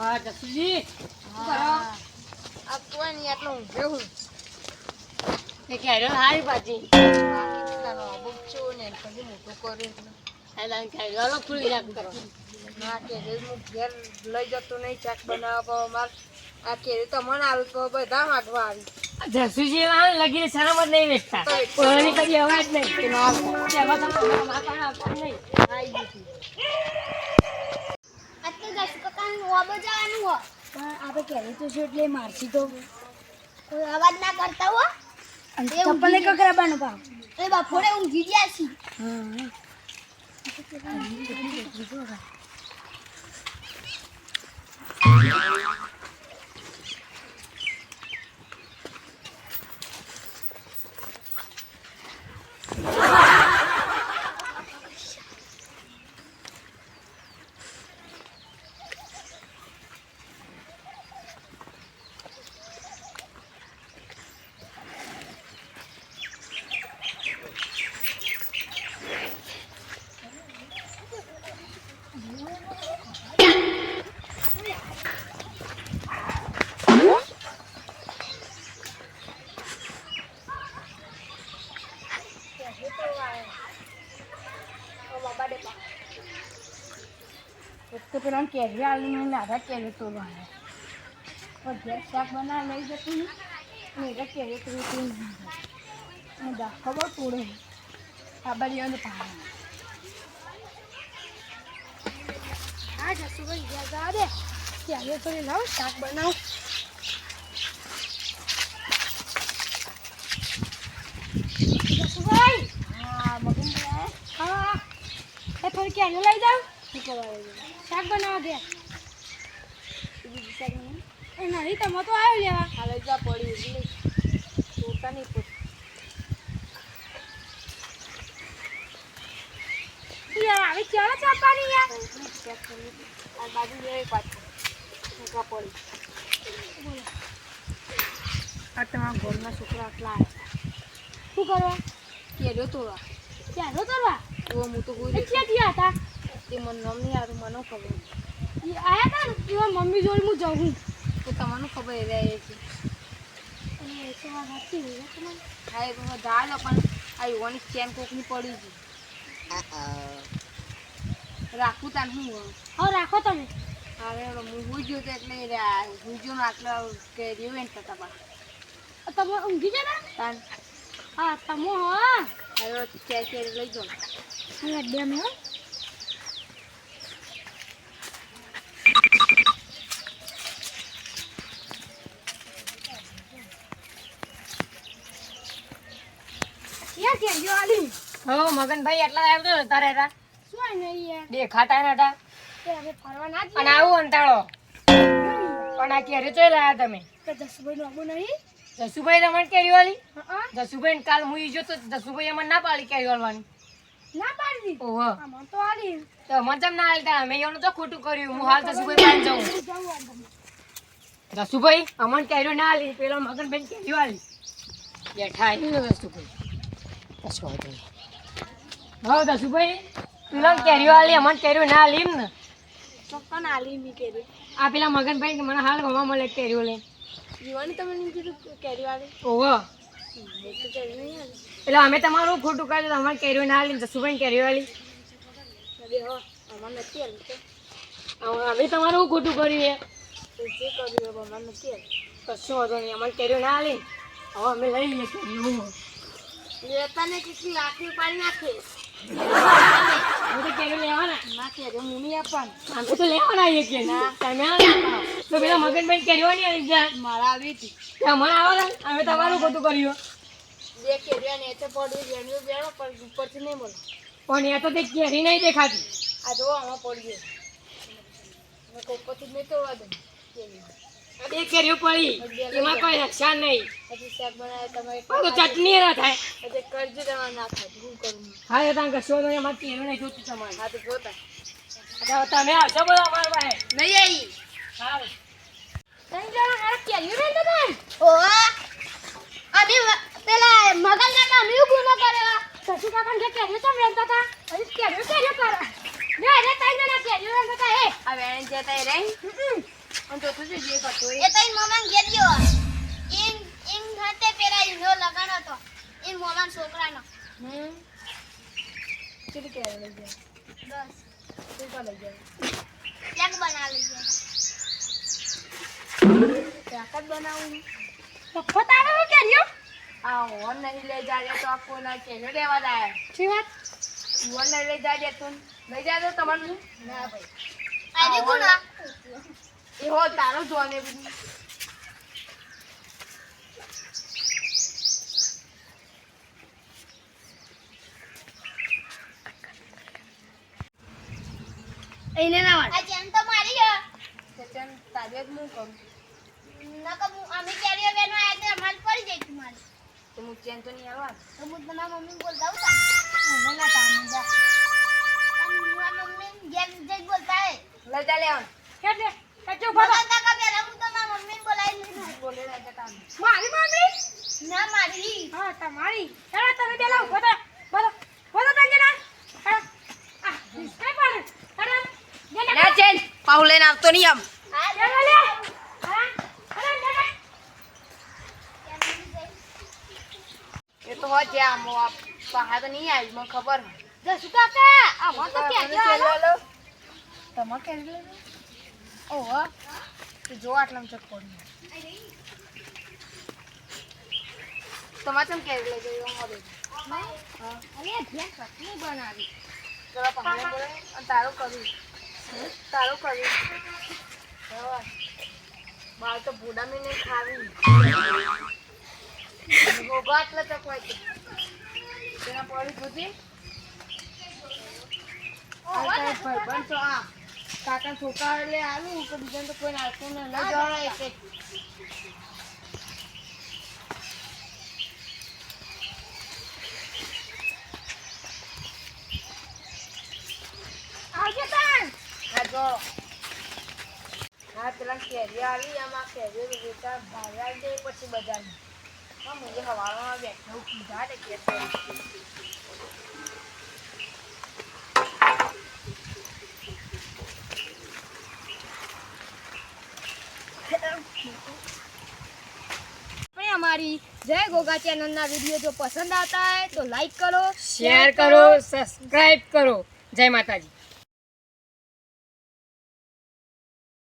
હા જસુજી. આ કોઈ નહીં આટલો ઊંઘ્યો હું કેરો હારી પાછી. કેટલાનો બુચ્ચો ને પછી મોટું કર્યું એટલે કેરો ખુલી રાખ કરો. ના કેરી હું ઘેર લઈ જતો નહીં ચાક બનાવવા માર. આ કેરી તો મને આવી તો બધા માગવા આવી. જસુજી આવે લગીને શરમ જ નહીં વેચતા. કોઈની કદી અવાજ નહીં. કે ના તેમાં તમે મારા પાસે આવતા નહીં. આવી ગઈ આ તો દસ કાકાનું વાબો જવાનું હો પણ આપણે કેરી તો છે એટલે મારસી તો. કોઈ અવાજ ના કરતા હો. ચપ્પલ ભાવ એ બપોરે ઊંઘી ગયા છી. હા. એક તો પેલા કેરી આલીને લાધા કેરી તો ભાવે પણ ઘેર શાક બનાવ લઈ જતી એટલે કેરી તો રોટી અને દાખો બહુ તોડે આ બાજુ અને પાડે. હા, જસુભાઈ ગયા દે કેરી તો લાવ, શાક બનાવ જસુભાઈ હા મગન હા એ લઈ કરાવે શાક બનાવવા ગયા. એ નહીં તમે તો આવ્યો લેવા. હાલ જા પડી એટલે જોતા નહીં પૂછ યાર આવી ચાલો ચાપવાની યાર આ બાજુ જાય પાછું. પડી. આ તમારા ઘરના છોકરા આટલા શું કરવા? કેરીઓ તોડવા. ક્યાં નો એવો હું તો કોઈ ક્યાં હતા? તે મને મમ્મી નહીં હારું મને ખબર? આયા હતા ને? એવા મમ્મી જોડે હું જાઉં છું તો તમને ખબર એ રહે છે? અને એ તો વાત હોય તમારે હા એ તો ધાલો પણ આ યુવાની ચેન કોકની પડી છે. રાખું તાન હું. હા રાખો તમે. અરે હું હુઈ ગયો તો એટલે હુઈ ગયો ને આટલા કેરીઓ એમ થતા પા આ તમે ઊંઘી જતા હા તમે હા. હવે ચાર કેરી લઈ જાઓ. હવે બે મેં હો. હો મગનભાઈ એટલા આવ્યો તો તારે રા શું નહીં યાર દેખાતા નતા હતા હવે ફરવા ના અને આવું અંતાળો પણ આ ક્યારે ચોય લાયા તમે તો જસુભાઈ નું આબુ નહીં જસુભાઈ તમને કેરી વાળી જસુભાઈ કાલ હું ઈ જો તો જસુભાઈ અમને ના પાડી કેરી વાળવાની ના પાડી દીધી. ઓહો. આમાં તો આલી. તો મને ચમ ના હાલતા મેં એનું તો ખોટું કર્યું. હું હાલ જસુભાઈ પાસે જાઉં. અમન ના પેલો મગનભાઈ કેરી વાળી બેઠા આવી ને જસુભાઈ કશું વાંધો નહીં હો પેલા અમન કેરી ના હાલી ને. ચોક્કસ આલી મી કેરી આ પેલા મગનભાઈ મને હાલ ગમવા મળે કેરીઓ લઈને જીવાની તમે કીધું કેરી વાળી ઓહો. તો આલી એટલે અમે તમારું ખોટું કર્યું અમારે કેરીઓ ના હાલી જસુભાઈ કેરીઓ વાળી હો તો અમે તમારું ખોટું કર્યું તો કશું વાંધો નહીં અમારે કેરીઓ ના હાલી હવે અમે લઈ લઈએ કેરીઓ. કેટલી લાકડી પાડી નાખે અમે તો કેરીઓ લેવાના. ના કેરી હું નહીં આપવાનું અમે તો લેવાના આવીએ કે તમે ના. તો પેલા મગનભાઈ કેરીઓ નહીં આવી ગયા મારા આવી હતી. ત્યાં મને આવો ને અમે તમારું ખોટું કર્યું. બે કેરીઓ એટલે પડી જેનું બેનો પણ ઉપરથી નહીં મળે પણ એ તો તે કેરી નહીં દેખાતી. આ જો આમાં પડી ગયો ઉપરથી નહીં તોડવા દઉં કેરી કેરીઓ પડી. એમાં કોઈ નુકસાન નહીં. પછી શાક બનાવે તમે તો ચટણી ના થાય. પછી કરજો તમારે ના થાય હું કરું હા એ ત્યાં કશો નહીં અમારે કેરીઓ નહીં જોતું તમારે. હા તો જોતા. તમે આવશો બોલો અમારા ભાઈ નહીં આવી. ત્રણ જણા હારા રહેતા હતા ને? ઓવા અમે પેલા મગલ ના અમે ન કરેલા સસુ કાકા કે કેરીઓ ચમ રહેતા હતા હજી કેરીઓ કેરીઓ કરે લે રે ત્રણ જણા કેરીઓ રહેતા હતા એ હવે વેણ જતા એ રહી હમ. અને ચોથું છે જે કરતો એ તો મમાન ઘેર ગયો ઈન ઈન હાથે પેલા ઈનો લગાડો તો ઈન મોમાન છોકરાનો હમ કેટલી કેરી લઈ ગયા બસ કેટલા કા લઈ ગયા એક બના લઈ શાક જ બનાવું. મફત આવે હું કેરીઓ? આ ઓન નહીં લઈ જાય તો આ કોઈના કેરીઓ લેવા જાય? શી વાત? ઓન નહીં લઈ જાય તું. લઈ જાય તમારું? ના ભાઈ. આજે કોણ એ હો તારો એને ના વાળ આ ચેન તો મારી છે સચન તારે જ હું કરું નકર હું અમે કેરીઓ બેનો આયા તે અમારે પડી જાય તું મારી તો હું ચેન તો નહીં આવવા તો હું તમારા મમ્મી બોલતા હતા મને ના કામ જા અને મારા મમ્મી ગેમ જઈ બોલતા હે લે જા લે કે દે કચો ભરો કાકા કા પેલા હું તમારા મમ્મી બોલાવી લઈને બોલે રાજા જા મારી મમ્મી? ના મારી. હા તમારી. ચાલો તમે પેલા ઊભો થા બોલો બોલો તને ના હા આ કઈ પાડે અરે લે લે લે ચેન પાહુ લઈને આવતો નહીં આમ હા લે લે લે હા અરે લે લે હોત જ્યાં આમ પહાડ તો નહીં આવી મને ખબર જસુ કાકા આમાં તો કેરીઓ આલો તમારે કેરી લે ઓહો તો જો આટલા ચક પડી તમારે કેમ કેરી લઈ જઈ મળે અરે ધ્યાન ચટણી બનાવી જરા પહાડે બોલે અને તારું કર્યું તારું કર્યું બરાબર. બાર તો ભૂડા મેં નહીં ખાવી ભોગા આટલા ચકવાય તેના પડી ભાઈબંધ તો આ કાકા છોકરા એટલે આલું તો બીજાને તો કોઈ આવી, આમાં કેરી વેચા ભાવે આવી જાય પછી બજારમાં. બેઠા કે અમારી જય ગોગા ચેનલના વીડિયો જો પસંદ આવતા હોય તો લાઈક કરો શેર કરો સબસ્ક્રાઈબ કરો. જય માતાજી.